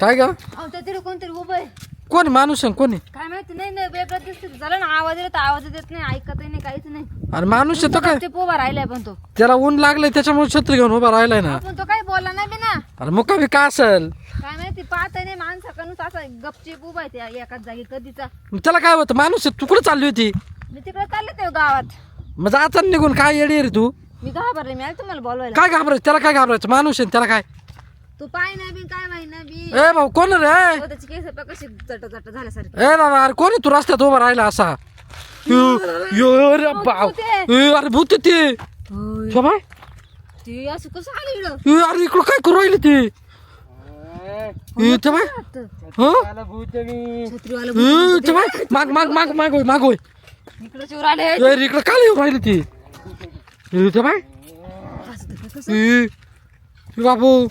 काय ग? अहो त्या तिथे कोणतरी उभं आहे. कोणी माणूस आहे कोणी काय माहिती नाही नाही वेगळं दिसते झालं ना आवाज येतो आवाज येत नाही ऐकतही नाही काहीच नाही. अरे माणूस आहे तो काय? ते उभा राहिलाय पण तो. त्याला ऊन लागलंय त्याच्यामुळे छत्री घेऊन उभा राहिलाय ना. पण तो काही बोलला नाही बी ना. अरे मुका बी का असेल? काय माहिती पाहत नाही माणसाकडून असा गपचीप उभा आहे त्या एकाच जागी कधीचा. मग त्याला काय होतं? माणूस आहे तू कुठं चालली होती? मी तिकडे चालले ते गावात. मग ना निघून काय येडी रे तू? मी घाबरले मी आले तुम्हाला बोलवायला. काय घाबरायचं? त्याला काय घाबरायचं? माणूस आहे त्याला काय? तू पाय ना बी काय माहिती ना बी ए भाऊ कोण रे? ए हो, त्याची केस पहा कशी चट चट झाल्यासारखी दादा अरे कोण तू रस्त्यात उभा राहिला असा? यो, यो रे बाव ए, अरे भूत आहे ते होय. शोभा ती असं कसं आली इकडं? ए, अरे इकडं काय करू राहिली ती? ए, बाय. हं? छत्रीवाला ए, बाय माग माग माग माग होय माग होय. इकडे चोर आले. ए, इकडं काय येऊ राहिली ती? ए, ते बाय असं तर कसं? ए, ए, बाबू. ए,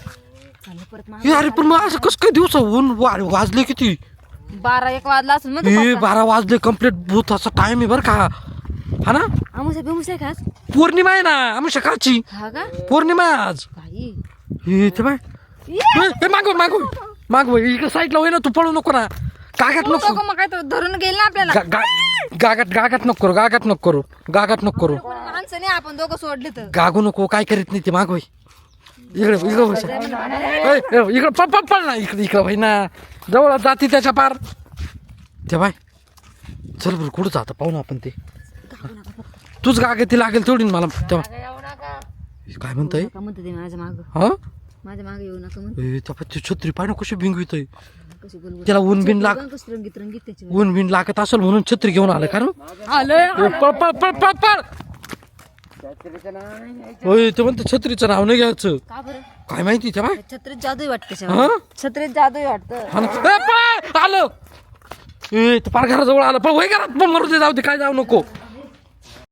अरे पण मग असं कसं काय दिवस ऊन वाजले किती. बारा एक वाजला असून मग ए बारा वाजले कंप्लीट भूत असा टाइम आहे बरं का. हा ना? पौर्णिमा आहे ना आम्ही सकाळची हा का? पौर्णिमा आहे आज. ते बाय. ए, मागव मागव मागव. इकडे साईडला होय ना तू पळू नको ना. गागाट नको मग काय तो धरून गेल ना आपल्याला? गा- गा- गागाट गागाट नको करू गागाट नको करू गागाट नको करू. माणसं नाही आपण दोघं सोडले तर. गागू नको काय करीत नाही ते मागव. इकडे इकडे बस. इकडे पळ पळ ना इकडे इकडे भाई ना. जवळ जाती त्याच्या पार. ते बाय चल बरं कुठं जातं? पाहू ना आपण ते. तूच गागे ती लागेल तेवढी ना मला. तेव्हा काय म्हणतोय? का म्हणते ते माझ्या माग. हा? माझ्या मागे येऊ नका म्हणते. ए त्या ती छत्री पाय ना कशी भिंगवितोय. कशी बोलू त्याला ऊन बिन लाग कशी रंगीत रंगीत त्याची. ऊन बिन लागत असेल म्हणून छत्री घेऊन आलं का ना आलोय. ए, पळ पळ पळ पळ पळ. होय ते म्हणते छत्रीचं नाव नाही घ्यायचं. का बरं? काय माहिती त्या बाय? छत्रीत जादू वाटते हा? छत्रीत जादू वाटतं. हा ना. ए, पळ! आलं! ए ते पार घराजवळ आलं. पण वय घरात. पण मरू दे जाऊ दे काय जाऊ नको.